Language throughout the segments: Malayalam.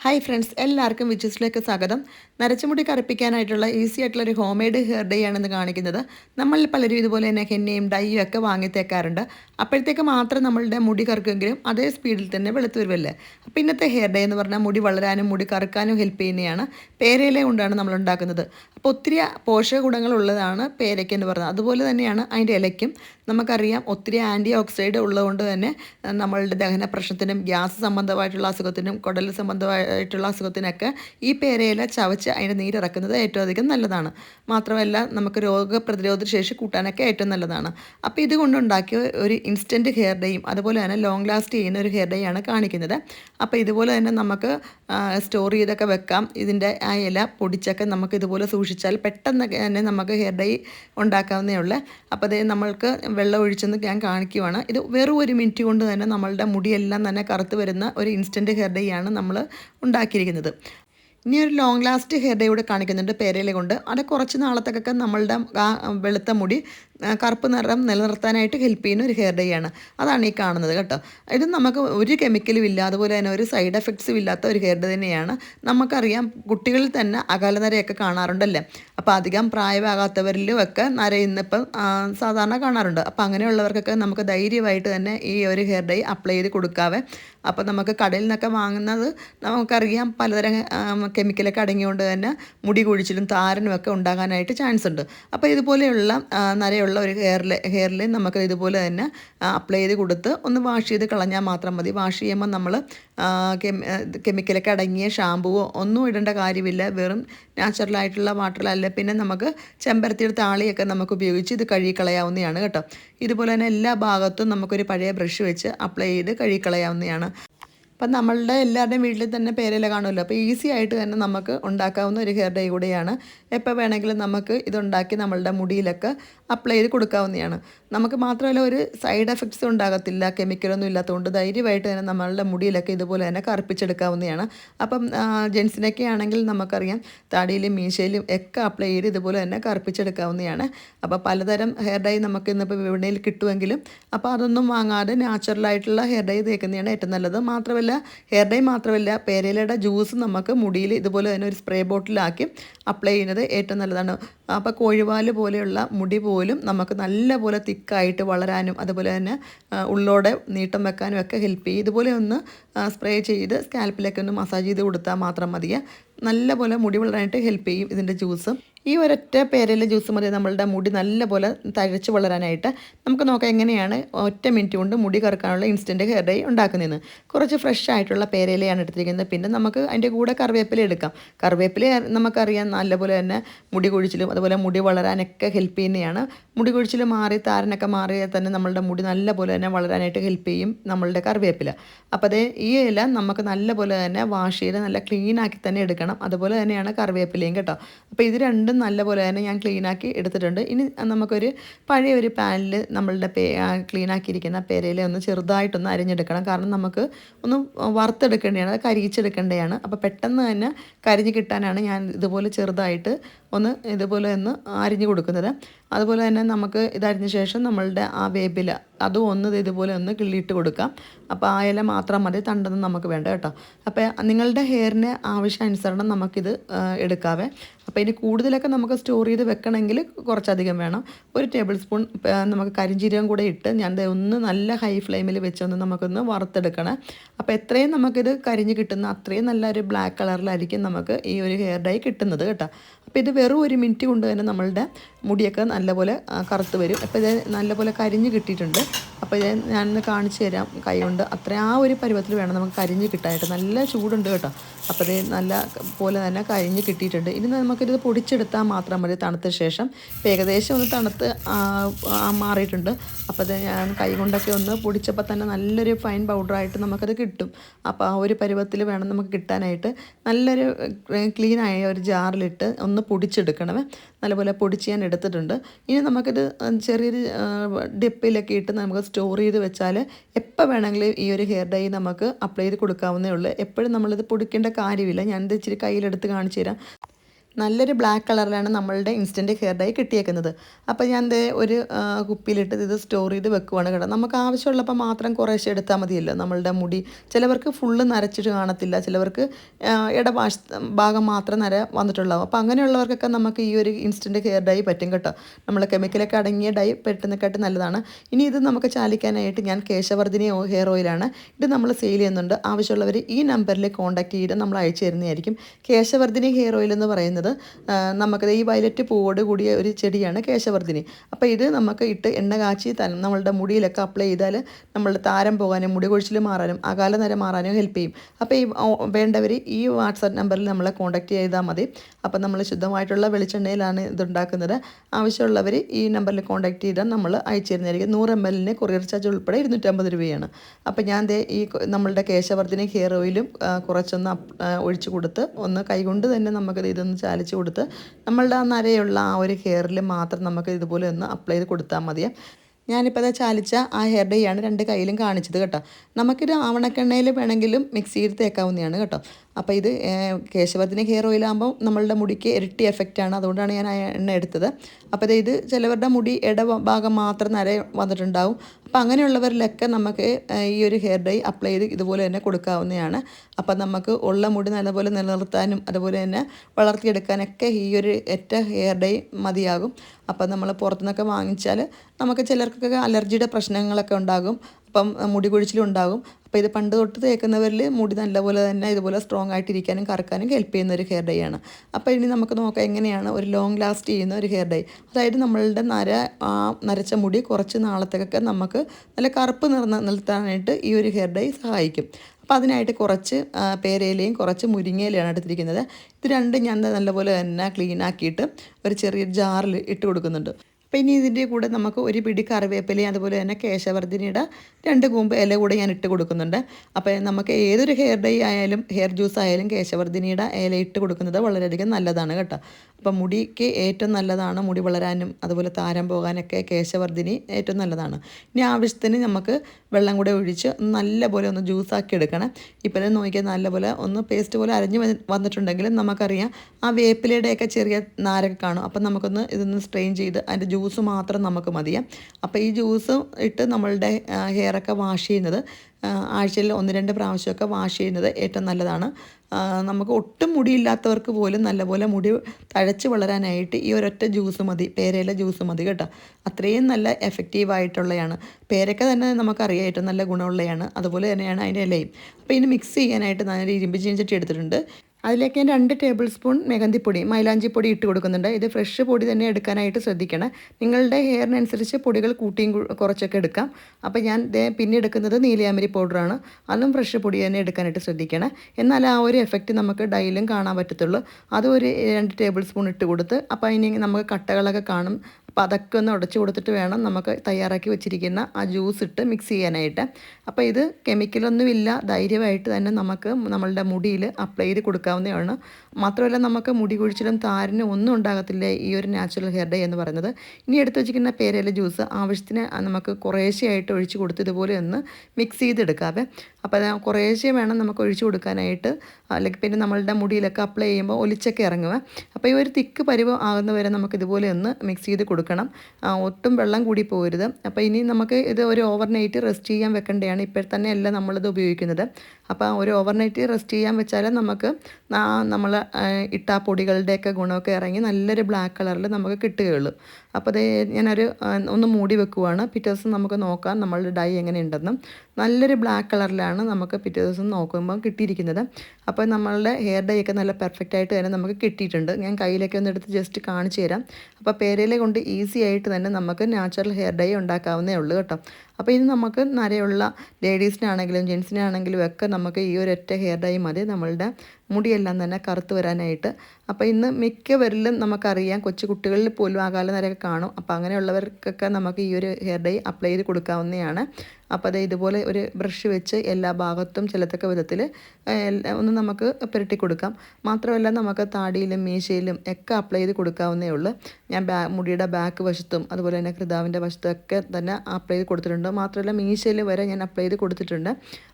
ഹായ് ഫ്രണ്ട്സ് എല്ലാവർക്കും വിച്ചസിലേക്ക് സ്വാഗതം. നരച്ചുമുടി കറുപ്പിക്കാനായിട്ടുള്ള ഈസി ആയിട്ടുള്ള ഒരു ഹോം മെയ്ഡ് ഹെയർ ഡേ ആണെന്ന് കാണിക്കുന്നത് നമ്മൾ പലരും ഇതുപോലെ തന്നെ ഹെന്നയും ഡൈയും ഒക്കെ വാങ്ങി തേക്കാറുണ്ട് അപ്പോഴത്തേക്ക് മാത്രം നമ്മളുടെ മുടി കറുക്കുമെങ്കിലും അതേ സ്പീഡിൽ തന്നെ വെളുത്തു വരുമല്ലേ അപ്പോൾ ഇന്നത്തെ ഹെയർ ഡേ എന്ന് പറഞ്ഞാൽ മുടി വളരാനും മുടി കറുക്കാനും ഹെൽപ്പ് ചെയ്യുന്നതാണ് പേരയില കൊണ്ടാണ് നമ്മൾ ഉണ്ടാക്കുന്നത്. അപ്പോൾ ഒത്തിരി പോഷക ഗുണങ്ങളുള്ളതാണ് പേരയ്ക്ക് എന്ന് പറയുന്നത് അതുപോലെ തന്നെയാണ് അതിന്റെ ഇലയ്ക്കും. നമുക്കറിയാം ഒത്തിരി ആന്റി ഓക്സൈഡ് ഉള്ളതുകൊണ്ട് തന്നെ നമ്മളുടെ ദഹന പ്രശ്നത്തിനും ഗ്യാസ് സംബന്ധമായിട്ടുള്ള അസുഖത്തിനും കുടൽ സംബന്ധമായിട്ടുള്ള അസുഖത്തിനൊക്കെ ഈ പേരയില ചവച്ച് അതിന്റെ നീരിറക്കുന്നത് ഏറ്റവും അധികം നല്ലതാണ്. മാത്രമല്ല നമുക്ക് രോഗപ്രതിരോധ ശേഷി കൂട്ടാനൊക്കെ ഏറ്റവും നല്ലതാണ്. അപ്പോൾ ഇതുകൊണ്ടുണ്ടാക്കിയ ഒരു ഇൻസ്റ്റന്റ് ഹെയർ ഡേയും അതുപോലെ തന്നെ ലോങ് ലാസ്റ്റ് ചെയ്യുന്ന ഒരു ഹെയർ ഡേ ആണ് കാണിക്കുന്നത്. അപ്പോൾ ഇതുപോലെ തന്നെ നമുക്ക് സ്റ്റോർ ചെയ്തൊക്കെ വെക്കാം. ഇതിന്റെ ആ ഇല പൊടിച്ചൊക്കെ നമുക്ക് ഇതുപോലെ സൂക്ഷിച്ചാൽ പെട്ടെന്ന് തന്നെ നമുക്ക് ഹെയർ ഡൈ ഉണ്ടാക്കാവുന്നേ ഉള്ളൂ. അപ്പോൾ അതേ നമ്മൾക്ക് വെള്ളം ഒഴിച്ചെന്ന് ഞാൻ കാണിക്കുവാണ്. ഇത് വെറും ഒരു മിനിറ്റ് കൊണ്ട് തന്നെ നമ്മളുടെ മുടിയെല്ലാം തന്നെ കറുത്ത് വരുന്ന ഒരു ഇൻസ്റ്റന്റ് ഹെയർ ഡൈ ആണ് നമ്മൾ ഉണ്ടാക്കിയിരിക്കുന്നത്. ഇനി ഒരു ലോങ് ലാസ്റ്റ് ഹെയർ ഡേ കൂടെ കാണിക്കുന്നുണ്ട് പേരയില കൊണ്ട് അത് കുറച്ച് നാളത്തേക്കൊക്കെ നമ്മളുടെ ആ വെളുത്ത മുടി കറുപ്പ് നിറം നിലനിർത്താനായിട്ട് ഹെൽപ്പ് ചെയ്യുന്ന ഒരു ഹെയർ ഡേ ആണ്. അതാണ് ഈ കാണുന്നത് കേട്ടോ. ഇത് നമുക്ക് ഒരു കെമിക്കലും ഇല്ല അതുപോലെ തന്നെ ഒരു സൈഡ് എഫക്ട്സും ഇല്ലാത്ത ഒരു ഹെയർ ഡേ തന്നെയാണ്. നമുക്കറിയാം കുട്ടികളിൽ തന്നെ അകാലനരയൊക്കെ കാണാറുണ്ടല്ലേ? അപ്പോൾ അധികം പ്രായമാകാത്തവരിലും ഒക്കെ നര ഇന്നിപ്പം സാധാരണ കാണാറുണ്ട്. അപ്പോൾ അങ്ങനെയുള്ളവർക്കൊക്കെ നമുക്ക് ധൈര്യമായിട്ട് തന്നെ ഈ ഒരു ഹെയർ ഡൈ അപ്ലൈ ചെയ്ത് കൊടുക്കാവേ. അപ്പോൾ നമുക്ക് കടയിൽ നിന്നൊക്കെ വാങ്ങുന്നത് നമുക്കറിയാം പലതരം കെമിക്കലൊക്കെ അടങ്ങിയുകൊണ്ട് തന്നെ മുടി കുഴിച്ചിലും താരനും ഒക്കെ ഉണ്ടാകാനായിട്ട് ചാൻസ് ഉണ്ട്. അപ്പോൾ ഇതുപോലെയുള്ള നരയുള്ള ഒരു ഹെയറിൽ ഹെയറിൽ നമുക്ക് ഇതുപോലെ തന്നെ അപ്ലൈ ചെയ്ത് കൊടുത്ത് ഒന്ന് വാഷ് ചെയ്ത് കളഞ്ഞാൽ മാത്രം മതി. വാഷ് ചെയ്യുമ്പോൾ നമ്മൾ കെമിക്കലൊക്കെ അടങ്ങിയ ഷാമ്പുവോ ഒന്നും ഇടേണ്ട കാര്യമില്ല. വെറും നാച്ചുറലായിട്ടുള്ള വാട്ടറിലല്ല പിന്നെ നമുക്ക് ചെമ്പരത്തിയുടെ താളിയൊക്കെ നമുക്ക് ഉപയോഗിച്ച് ഇത് കഴുകിക്കളയാവുന്നതാണ് കേട്ടോ. ഇതുപോലെ തന്നെ എല്ലാ ഭാഗത്തും നമുക്കൊരു പഴയ ബ്രഷ് വെച്ച് അപ്ലൈ ചെയ്ത് കഴുകിക്കളയാവുന്നതാണ് അപ്പം നമ്മളുടെ എല്ലാവരുടെയും വീട്ടിൽ തന്നെ പേരില കാണുമല്ലോ. അപ്പോൾ ഈസി ആയിട്ട് തന്നെ നമുക്ക് ഉണ്ടാക്കാവുന്ന ഒരു ഹെയർ ഡൈ കൂടെയാണ്. എപ്പോൾ വേണമെങ്കിലും നമുക്ക് ഇതുണ്ടാക്കി നമ്മളുടെ മുടിയിലൊക്കെ അപ്ലൈ ചെയ്ത് കൊടുക്കാവുന്നതാണ്. നമുക്ക് മാത്രമല്ല ഒരു സൈഡ് എഫക്ട്സ് ഉണ്ടാകത്തില്ല കെമിക്കലൊന്നും ഇല്ലാത്തതുകൊണ്ട് ധൈര്യമായിട്ട് തന്നെ നമ്മളുടെ മുടിയിലൊക്കെ ഇതുപോലെ തന്നെ കറുപ്പിച്ചെടുക്കാവുന്നതാണ്. അപ്പം ജെൻസിനൊക്കെ ആണെങ്കിൽ നമുക്കറിയാം താടിയിലും മീശയിലും ഒക്കെ അപ്ലൈ ചെയ്ത് ഇതുപോലെ തന്നെ കറുപ്പിച്ചെടുക്കാവുന്നതാണ്. അപ്പോൾ പലതരം ഹെയർ ഡൈ നമുക്ക് ഇന്നിപ്പോൾ വിപണിയിൽ കിട്ടുമെങ്കിലും അപ്പോൾ അതൊന്നും വാങ്ങാതെ നാച്ചുറലായിട്ടുള്ള ഹെയർ ഡൈ തേക്കുന്നതാണ് ഏറ്റവും നല്ലത്. മാത്രമല്ല ഹെയർ ഡൈ മാത്രമല്ല പേരയിലയുടെ ജ്യൂസ് നമുക്ക് മുടിയിൽ ഇതുപോലെ തന്നെ ഒരു സ്പ്രേ ബോട്ടിലാക്കി അപ്ലൈ ചെയ്യുന്നത് ഏറ്റവും നല്ലതാണ്. അപ്പോൾ കോഴിവാൽ പോലെയുള്ള മുടി പോലും നമുക്ക് നല്ലപോലെ തിക്കായിട്ട് വളരാനും അതുപോലെ തന്നെ ഉള്ളോടെ നീട്ടം വെക്കാനും ഒക്കെ ഹെൽപ്പ് ചെയ്യും. ഇതുപോലെ ഒന്ന് സ്പ്രേ ചെയ്ത് സ്കാൽപ്പിലൊക്കെ ഒന്ന് മസാജ് ചെയ്ത് കൊടുത്താൽ മാത്രം മതിയെ. നല്ലപോലെ മുടി വളരാനായിട്ട് ഹെൽപ്പ് ചെയ്യും ഇതിന്റെ ജ്യൂസ് ഈ ഒരൊറ്റ പേരയിലെ ജ്യൂസ് മതി നമ്മളുടെ മുടി നല്ലപോലെ തഴച്ച് വളരാനായിട്ട് നമുക്ക് നോക്കാം എങ്ങനെയാണ് ഒറ്റ മിനിറ്റ് കൊണ്ട് മുടി കറക്കാനുള്ള ഇൻസ്റ്റന്റ് ഹെയർ ഡൈ ഉണ്ടാക്കുന്നതെന്ന്. കുറച്ച് ഫ്രഷ് ആയിട്ടുള്ള പേരയിലയാണ് എടുത്തിരിക്കുന്നത്. പിന്നെ നമുക്ക് അതിന്റെ കൂടെ കറിവേപ്പില എടുക്കാം. കറിവേപ്പില നമുക്കറിയാം നല്ലപോലെ തന്നെ മുടി കൊഴിച്ചിലും അതുപോലെ മുടി വളരാനൊക്കെ ഹെൽപ്പ് ചെയ്യുന്നതാണ് മുടി കൊഴിച്ചിൽ മാറി താരനൊക്കെ മാറിയാൽ തന്നെ നമ്മളുടെ മുടി നല്ലപോലെ തന്നെ വളരാനായിട്ട് ഹെൽപ്പ് ചെയ്യും നമ്മളുടെ കറിവേപ്പില. അപ്പോൾ അതേ ഈ ഇല നമുക്ക് നല്ലപോലെ തന്നെ വാഷ് ചെയ്ത് നല്ല ക്ലീനാക്കി തന്നെ എടുക്കണം. അതുപോലെ തന്നെയാണ് കറിവേപ്പിലയും കേട്ടോ. അപ്പോൾ ഇത് രണ്ടും നല്ലപോലെ തന്നെ ഞാൻ ക്ലീനാക്കി എടുത്തിട്ടുണ്ട്. ഇനി നമുക്കൊരു പഴയ ഒരു പാനിൽ നമ്മളുടെ പേ ക്ലീനാക്കിയിരിക്കുന്ന പേരയിലെ ഒന്ന് ചെറുതായിട്ടൊന്ന് അരിഞ്ഞെടുക്കണം. കാരണം നമുക്ക് ഒന്ന് വറുത്തെടുക്കേണ്ടതാണ് അത് കരിയിച്ചെടുക്കേണ്ടതാണ് അപ്പോൾ പെട്ടെന്ന് തന്നെ കരിഞ്ഞ് കിട്ടാനാണ് ഞാൻ ഇതുപോലെ ചെറുതായിട്ട് ഒന്ന് ഇതുപോലെ ഒന്ന് അരിഞ്ഞു കൊടുക്കുന്നത്. അതുപോലെ തന്നെ നമുക്ക് ഇതരിഞ്ഞ ശേഷം നമ്മളുടെ ആ വേപ്പില അതും ഒന്ന് ഇതുപോലെ ഒന്ന് കിള്ളിയിട്ട് കൊടുക്കാം. അപ്പോൾ ആ ഇല മാത്രം മതി തണ്ടൊന്നും നമുക്ക് വേണ്ട കേട്ടോ. അപ്പോൾ നിങ്ങളുടെ ഹെയറിന് ആവശ്യാനുസരണം നമുക്കിത് എടുക്കാവേ. അപ്പോൾ ഇനി കൂടുതലൊക്കെ നമുക്ക് സ്റ്റോർ ചെയ്ത് വെക്കണമെങ്കിൽ കുറച്ചധികം വേണം. ഒരു ടേബിൾ സ്പൂൺ നമുക്ക് കരിഞ്ചീരകം കൂടെ ഇട്ട് ഞാൻ ഒന്ന് നല്ല ഹൈ ഫ്ലെയിമിൽ വെച്ചൊന്ന് നമുക്കൊന്ന് വറുത്തെടുക്കണം. അപ്പോൾ എത്രയും നമുക്കിത് കരിഞ്ഞ് കിട്ടുന്ന അത്രയും നല്ലൊരു ബ്ലാക്ക് കളറിലായിരിക്കും നമുക്ക് ഈ ഒരു ഹെയർ ഡൈ കിട്ടുന്നത് കേട്ടോ. അപ്പോൾ ഇത് വെറും ഒരു മിനിറ്റ് കൊണ്ട് തന്നെ നമ്മളുടെ മുടിയൊക്കെ നല്ലപോലെ കറുത്ത് വരും. അപ്പോൾ ഇത് നല്ലപോലെ കരിഞ്ഞ് കിട്ടിയിട്ടുണ്ട്. അപ്പോൾ ഇത് ഞാനൊന്ന് കാണിച്ചു തരാം കൈ കൊണ്ട്. അത്ര ആ ഒരു പരുവത്തിൽ വേണം നമുക്ക് കരിഞ്ഞ് കിട്ടാനായിട്ട്. നല്ല ചൂടുണ്ട് കേട്ടോ. അപ്പോൾ ഇത് നല്ല പോലെ തന്നെ കരിഞ്ഞ് കിട്ടിയിട്ടുണ്ട്. ഇനി നമുക്കിത് പൊടിച്ചെടുത്താൽ മാത്രം മതി തണുത്ത ശേഷം. ഏകദേശം ഒന്ന് തണുത്ത് മാറിയിട്ടുണ്ട്. അപ്പോൾ ഇത് ഞാൻ കൈ കൊണ്ടൊക്കെ ഒന്ന് പൊടിച്ചപ്പോൾ തന്നെ നല്ലൊരു ഫൈൻ പൗഡറായിട്ട് നമുക്കത് കിട്ടും. അപ്പോൾ ആ ഒരു പരുവത്തിൽ വേണം നമുക്ക് കിട്ടാനായിട്ട്. നല്ലൊരു ക്ലീനായ ഒരു ജാറിലിട്ട് ഒന്ന് പൊടിച്ചെടുക്കണമേ. നല്ലപോലെ പൊടിച്ച് ഞാൻ എടുത്തിട്ടുണ്ട്. ഇനി നമുക്കിത് ചെറിയൊരു ഡിപ്പിലൊക്കെ ഇട്ട് നമുക്ക് സ്റ്റോർ ചെയ്ത് വെച്ചാൽ എപ്പോൾ വേണമെങ്കിലും ഈ ഒരു ഹെയർ ഡൈ നമുക്ക് അപ്ലൈ ചെയ്ത് കൊടുക്കാവുന്നേ ഉള്ളൂ. എപ്പോഴും നമ്മളിത് പൊടിക്കേണ്ട കാര്യമില്ല. ഞാനിത് ഇച്ചിരി കയ്യിലെടുത്ത് കാണിച്ചു തരാം. നല്ലൊരു ബ്ലാക്ക് കളറിലാണ് നമ്മളുടെ ഇൻസ്റ്റന്റ് ഹെയർ ഡൈ കിട്ടിയേക്കുന്നത്. അപ്പോൾ ഞാൻ ദേ ഒരു കുപ്പിയിലിട്ട് ഇത് സ്റ്റോർ ചെയ്ത് വെക്കുവാണ് കേട്ടോ. നമുക്ക് ആവശ്യമുള്ളപ്പോൾ മാത്രം കുറേശ്ശെ എടുത്താൽ മതിയല്ലോ നമ്മളുടെ മുടി. ചിലവർക്ക് ഫുള്ള് നരച്ചിട്ട് കാണത്തില്ല. ചിലവർക്ക് ഇടഭാഷ ഭാഗം മാത്രം നര വന്നിട്ടുള്ളാവും അപ്പോൾ അങ്ങനെയുള്ളവർക്കൊക്കെ നമുക്ക് ഈ ഒരു ഇൻസ്റ്റന്റ് ഹെയർ ഡൈ പറ്റും കേട്ടോ. നമ്മൾ കെമിക്കലൊക്കെ അടങ്ങിയ ഡൈ പെട്ടെന്നൊക്കെയായിട്ട് നല്ലതാണ്. ഇനി ഇത് നമുക്ക് ചാലിക്കാനായിട്ട് ഞാൻ കേശവർദ്ധിനി ഹെയർ ഓയിലാണ് ഇത് നമ്മൾ സെയിൽ ചെയ്യുന്നുണ്ട്. ആവശ്യമുള്ളവർ ഈ നമ്പറിൽ കോൺടാക്ട് ചെയ്ത് നമ്മൾ അയച്ചു തരുന്നതായിരിക്കും. കേശവർദ്ധിനി ഹെയർ ഓയിൽ എന്ന് പറയുന്നത് ആ, നമുക്ക് ഈ വയലറ്റ് പൂവോട് കൂടിയ ഒരു ചെടിയാണ് കേശവർദ്ധിനി. അപ്പോൾ ഇത് നമുക്ക് ഇട്ട് എണ്ണ കാച്ചി ത നമ്മളുടെ മുടിയിലൊക്കെ അപ്ലൈ ചെയ്താൽ നമ്മളുടെ താരം പോകാനും മുടി കൊഴിച്ചിൽ മാറാനും അകാല നര മാറാനും ഹെൽപ്പ് ചെയ്യും. അപ്പോൾ ഈ വേണ്ടവർ ഈ വാട്സാപ്പ് നമ്പറിൽ നമ്മളെ കോൺടാക്ട് ചെയ്താൽ മതി. അപ്പോൾ നമ്മൾ ശുദ്ധമായിട്ടുള്ള വെളിച്ചെണ്ണയിലാണ് ഇതുണ്ടാക്കുന്നത് ആവശ്യമുള്ളവർ ഈ നമ്പറിൽ കോൺടാക്ട് ചെയ്താൽ നമ്മൾ അയച്ചു തരുന്നതായിരിക്കും. നൂറ് എം എല്ലിന് കൊറിയർ ചാർജ് ഉൾപ്പെടെ ഇരുന്നൂറ്റമ്പത് രൂപയാണ്. അപ്പോൾ ഞാൻ ദേ ഈ നമ്മളുടെ കേശവർദ്ധിനി ഹെയർ ഓയിലും കുറച്ചൊന്ന് ഒഴിച്ചു ഒഴിച്ച് കൊടുത്ത് ഒന്ന് കൈകൊണ്ട് തന്നെ നമുക്കത് ഇതൊന്ന് ചാലിച്ച് കൊടുത്ത് നമ്മളുടെ ആ നരയുള്ള ആ ഒരു ഹെയറിൽ മാത്രം നമുക്ക് ഇതുപോലെ ഒന്ന് അപ്ലൈ ചെയ്ത് കൊടുത്താൽ മതിയേ. ഞാനിപ്പോൾ അത് ചാലിച്ച ആ ഹെയർ ഡേ ആണ് രണ്ട് കയ്യിലും കാണിച്ചത് കേട്ടോ. നമുക്കിത് ആവണക്കെണ്ണയിൽ വേണമെങ്കിലും മിക്സ് ചെയ്ത് തേക്കാവുന്നതാണ് കേട്ടോ. അപ്പോൾ ഇത് കേശവത്തിന് ഹെയർ ഓയിലാകുമ്പോൾ നമ്മളുടെ മുടിക്ക് ഇരട്ടി എഫക്റ്റാണ് അതുകൊണ്ടാണ് ഞാൻ എണ്ണ എടുത്തത്. അപ്പോൾ ഇത് ചിലവരുടെ മുടി ഇട ഭാഗം മാത്രം നര വന്നിട്ടുണ്ടാവും. അപ്പോൾ അങ്ങനെയുള്ളവരിലൊക്കെ നമുക്ക് ഈ ഒരു ഹെയർ ഡൈ അപ്ലൈ ചെയ്ത് ഇതുപോലെ തന്നെ കൊടുക്കാവുന്നതാണ്. അപ്പോൾ നമുക്ക് ഉള്ള മുടി നല്ലപോലെ നിലനിർത്താനും അതുപോലെ തന്നെ വളർത്തിയെടുക്കാനൊക്കെ ഈ ഒരു ഒറ്റ ഹെയർ ഡൈ മതിയാകും. അപ്പോൾ നമ്മൾ പുറത്തുനിന്നൊക്കെ വാങ്ങിച്ചാൽ നമുക്ക് ചിലർക്കൊക്കെ അലർജിയുടെ പ്രശ്നങ്ങളൊക്കെ ഉണ്ടാകും. അപ്പം മുടി കൊഴിച്ചിലും ഉണ്ടാകും. അപ്പോൾ ഇത് പണ്ട് തൊട്ട് തേക്കുന്നവരിൽ മുടി നല്ലപോലെ തന്നെ ഇതുപോലെ സ്ട്രോങ് ആയിട്ടിരിക്കാനും കറക്കാനും ഹെൽപ്പ് ചെയ്യുന്ന ഒരു ഹെയർ ഡൈ ആണ്. അപ്പോൾ ഇനി നമുക്ക് നോക്കാം എങ്ങനെയാണ് ഒരു ലോങ് ലാസ്റ്റ് ചെയ്യുന്ന ഒരു ഹെയർ ഡൈ അതായത് നമ്മളുടെ നര ആ നരച്ച മുടി കുറച്ച് നാളത്തേക്കൊക്കെ നമുക്ക് നല്ല കറുപ്പ് നിറ നിർത്താനായിട്ട് ഈ ഒരു ഹെയർ ഡൈ സഹായിക്കും. അപ്പോൾ അതിനായിട്ട് കുറച്ച് പേരയിലയും കുറച്ച് മുരിങ്ങയിലയാണ് എടുത്തിരിക്കുന്നത്. ഇത് രണ്ടും ഞാൻ നല്ലപോലെ തന്നെ ക്ലീൻ ആക്കിയിട്ട് ഒരു ചെറിയ ജാറിൽ ഇട്ട് കൊടുക്കുന്നുണ്ട്. അപ്പോൾ ഇനി ഇതിന്റെ കൂടെ നമുക്ക് ഒരു പിടി കറിവേപ്പിലയും അതുപോലെ തന്നെ കേശവർദ്ധിനിയുടെ രണ്ട് കൂമ്പ് ഇല കൂടെ ഞാൻ ഇട്ട് കൊടുക്കുന്നുണ്ട്. അപ്പോൾ നമുക്ക് ഏതൊരു ഹെയർ ഡൈ ആയാലും ഹെയർ ജ്യൂസ് ആയാലും കേശവർദ്ധിനിയുടെ ഇല ഇട്ട് കൊടുക്കുന്നത് വളരെയധികം നല്ലതാണ് കേട്ടോ. അപ്പോൾ മുടിക്ക് ഏറ്റവും നല്ലതാണ് മുടി വളരാനും അതുപോലെ താരം പോകാനൊക്കെ കേശവർദ്ധിനി ഏറ്റവും നല്ലതാണ്. ഇനി ആവശ്യത്തിന് നമുക്ക് വെള്ളം കൂടെ ഒഴിച്ച് നല്ലപോലെ ഒന്ന് ജ്യൂസാക്കി എടുക്കണം. ഇപ്പം നോക്കിയാൽ നല്ലപോലെ ഒന്ന് പേസ്റ്റ് പോലെ അരഞ്ഞ് വന്നിട്ടുണ്ടെങ്കിലും നമുക്കറിയാം ആ വേപ്പിലയുടെയൊക്കെ ചെറിയ നാരൊക്കെ കാണും. അപ്പം നമുക്കൊന്ന് ഇതൊന്ന് സ്ട്രെയിൻ ചെയ്ത് അതിന്റെ ജ്യൂസ് മാത്രം നമുക്ക് മതിയാം. അപ്പോൾ ഈ ജ്യൂസ് ഇട്ട് നമ്മളുടെ ഹെയറൊക്കെ വാഷ് ചെയ്യുന്നത് ആഴ്ചയിൽ ഒന്ന് രണ്ട് പ്രാവശ്യമൊക്കെ വാഷ് ചെയ്യുന്നത് ഏറ്റവും നല്ലതാണ്. നമുക്ക് ഒട്ടും മുടിയില്ലാത്തവർക്ക് പോലും നല്ലപോലെ മുടി തഴച്ച് വളരാനായിട്ട് ഈ ഒരൊറ്റ ജ്യൂസ് മതി പേരയിലെ ജ്യൂസ് മതി കേട്ടോ. അത്രയും നല്ല എഫക്റ്റീവായിട്ടുള്ളതാണ് പേരയ്ക്ക തന്നെ നമുക്കറിയാം ഏറ്റവും നല്ല ഗുണമുള്ളതാണ് അതുപോലെ തന്നെയാണ് അതിന്റെ ഇലയും. അപ്പോൾ ഇതിന് മിക്സ് ചെയ്യാനായിട്ട് ഞാനൊരു ഇരുമ്പ് ചീഞ്ചട്ടി എടുത്തിട്ടുണ്ട്. അതിലേക്ക് ഞാൻ രണ്ട് ടേബിൾ സ്പൂൺ മെഹന്തിപ്പൊടി മൈലാഞ്ചിപ്പൊടി ഇട്ട് കൊടുക്കുന്നുണ്ട്. ഇത് ഫ്രഷ് പൊടി തന്നെ എടുക്കാനായിട്ട് ശ്രദ്ധിക്കണം. നിങ്ങളുടെ ഹെയറിനനുസരിച്ച് പൊടികൾ കൂട്ടിയും കുറച്ചൊക്കെ എടുക്കാം. അപ്പോൾ ഞാൻ പിന്നെ എടുക്കുന്നത് നീലയാമരി പൗഡറാണ് അതും ഫ്രഷ് പൊടി തന്നെ എടുക്കാനായിട്ട് ശ്രദ്ധിക്കണം. എന്നാൽ ആ ഒരു എഫക്റ്റ് നമുക്ക് ഡൈലും കാണാൻ പറ്റത്തുള്ളൂ. അതും ഒരു രണ്ട് ടേബിൾ സ്പൂൺ ഇട്ട് കൊടുത്ത് അപ്പോൾ അതിന് നമുക്ക് കട്ടകളൊക്കെ കാണും. അപ്പോൾ അതൊക്കെ ഒന്ന് ഉടച്ചു കൊടുത്തിട്ട് വേണം നമുക്ക് തയ്യാറാക്കി വെച്ചിരിക്കുന്ന ആ ജ്യൂസ് ഇട്ട് മിക്സ് ചെയ്യാനായിട്ട്. അപ്പോൾ ഇത് കെമിക്കലൊന്നുമില്ല ധൈര്യമായിട്ട് തന്നെ നമുക്ക് നമ്മളുടെ മുടിയിൽ അപ്ലൈ ചെയ്ത് കൊടുക്കാവുന്നതാണ്. മാത്രമല്ല നമുക്ക് മുടി കുഴിച്ചിലും താരനും ഒന്നും ഉണ്ടാകത്തില്ല ഈ ഒരു നാച്ചുറൽ ഹെയർ ഡേ എന്ന് പറയുന്നത്. ഇനി എടുത്ത് വെച്ചിരിക്കുന്ന പേരയില ജ്യൂസ് ആവശ്യത്തിന് നമുക്ക് കുറേശ്ശെയായിട്ട് ഒഴിച്ച് കൊടുത്ത് ഇതുപോലെ ഒന്ന് മിക്സ് ചെയ്തെടുക്കാവേ അപ്പോൾ അത് കുറേശ്ശെ വേണം നമുക്ക് ഒഴിച്ചു കൊടുക്കാനായിട്ട്. അല്ലെങ്കിൽ പിന്നെ നമ്മളുടെ മുടിയിലൊക്കെ അപ്ലൈ ചെയ്യുമ്പോൾ ഒലിച്ചൊക്കെ ഇറങ്ങുക. അപ്പോൾ ഈ ഒരു തിക്ക് പരുവം ആകുന്നവരെ നമുക്ക് ഇതുപോലെ ഒന്ന് മിക്സ് ചെയ്ത് കൊടുക്കണം. ഒട്ടും വെള്ളം കൂടി പോകരുത് അപ്പോൾ ഇനി നമുക്ക് ഇത് ഒരു ഓവർനൈറ്റ് റെസ്റ്റ് ചെയ്യാൻ വെക്കേണ്ടതാണ് ഇപ്പോൾ തന്നെ അല്ല നമ്മളിത് ഉപയോഗിക്കുന്നത്. അപ്പോൾ ഒരു ഓവർനൈറ്റ് റെസ്റ്റ് ചെയ്യാൻ വെച്ചാൽ നമുക്ക് നമ്മൾ ഇട്ടാ പൊടികളുടെയൊക്കെ ഗുണമൊക്കെ ഇറങ്ങി നല്ലൊരു ബ്ലാക്ക് കളറിൽ നമുക്ക് കിട്ടുകയുള്ളൂ. അപ്പോൾ അതേ ഞാനൊരു ഒന്ന് മൂടി വെക്കുവാണ്. പിറ്റേ ദിവസം നമുക്ക് നോക്കാം നമ്മളുടെ ഡൈ എങ്ങനെ എങ്ങനെയുണ്ടെന്നും. നല്ലൊരു ബ്ലാക്ക് കളറിലാണ് നമുക്ക് പിറ്റേ ദിവസം നോക്കുമ്പോൾ കിട്ടിയിരിക്കുന്നത്. അപ്പോൾ നമ്മളുടെ ഹെയർ ഡൈ ഒക്കെ നല്ല പെർഫെക്റ്റ് ആയിട്ട് തന്നെ നമുക്ക് കിട്ടിയിട്ടുണ്ട്. ഞാൻ കയ്യിലൊക്കെ ഒന്ന് എടുത്ത് ജസ്റ്റ് കാണിച്ചു തരാം. അപ്പോൾ പേരയിലെ കൊണ്ട് ഈസി ആയിട്ട് തന്നെ നമുക്ക് നാച്ചുറൽ ഹെയർ ഡൈ ഉണ്ടാക്കാവുന്നേ ഉള്ളൂ കേട്ടോ. അപ്പോൾ ഇത് നമുക്ക് നരയുള്ള ലേഡീസിനാണെങ്കിലും ജെൻസിനാണെങ്കിലും ഒക്കെ നമുക്ക് ഈ ഒരൊറ്റ ഹെയർ ഡൈ മതി. നമ്മളുടെ മുടിയെല്ലാം തന്നെ കറുത്ത് വരാനായിട്ട്. അപ്പോൾ ഇന്ന് മിക്കവരിലും നമുക്കറിയാം കൊച്ചു കുട്ടികളിൽ പോലും ആകാല നരയൊക്കെ കാണും. അപ്പോൾ അങ്ങനെയുള്ളവർക്കൊക്കെ നമുക്ക് ഈ ഒരു ഹെയർ ഡൈ അപ്ലൈ ചെയ്ത് കൊടുക്കാവുന്നതാണ്. അപ്പോൾ അത് ഇതുപോലെ ഒരു ബ്രഷ് വെച്ച് എല്ലാ ഭാഗത്തും ചിലത്തൊക്കെ വിധത്തിൽ ഒന്ന് നമുക്ക് പുരട്ടി കൊടുക്കാം. മാത്രമല്ല നമുക്ക് താടിയിലും മീശയിലും ഒക്കെ അപ്ലൈ ചെയ്ത് കൊടുക്കാവുന്നേ ഉള്ളൂ. ഞാൻ ബാ മുടിയുടെ ബാക്ക് വശത്തും അതുപോലെ തന്നെ കൃതാവിന്റെ വശത്തൊക്കെ തന്നെ അപ്ലൈ ചെയ്ത് കൊടുത്തിട്ടുണ്ട്. മാത്രമല്ല മീശയിൽ വരെ ഞാൻ അപ്ലൈ ചെയ്ത് കൊടുത്തിട്ടുണ്ട്.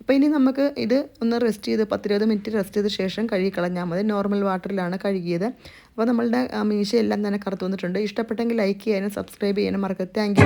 അപ്പോൾ ഇനി നമുക്ക് ഇത് ഒന്ന് റെസ്റ്റ് ചെയ്ത് പത്തിരുപത് മിനിറ്റ് റെസ്റ്റ് ചെയ്ത ശേഷം കഴുകി കളഞ്ഞാൽ മതി. നോർമൽ വാട്ടറിലാണ് കഴുകിയത്. അപ്പോൾ നമ്മളുടെ മീശയെല്ലാം തന്നെ കറുത്ത് വന്നിട്ടുണ്ട്. ഇഷ്ടപ്പെട്ടെങ്കിൽ ലൈക്ക് ചെയ്യാനും സബ്സ്ക്രൈബ് ചെയ്യാനും മറക്കരുത്. താങ്ക്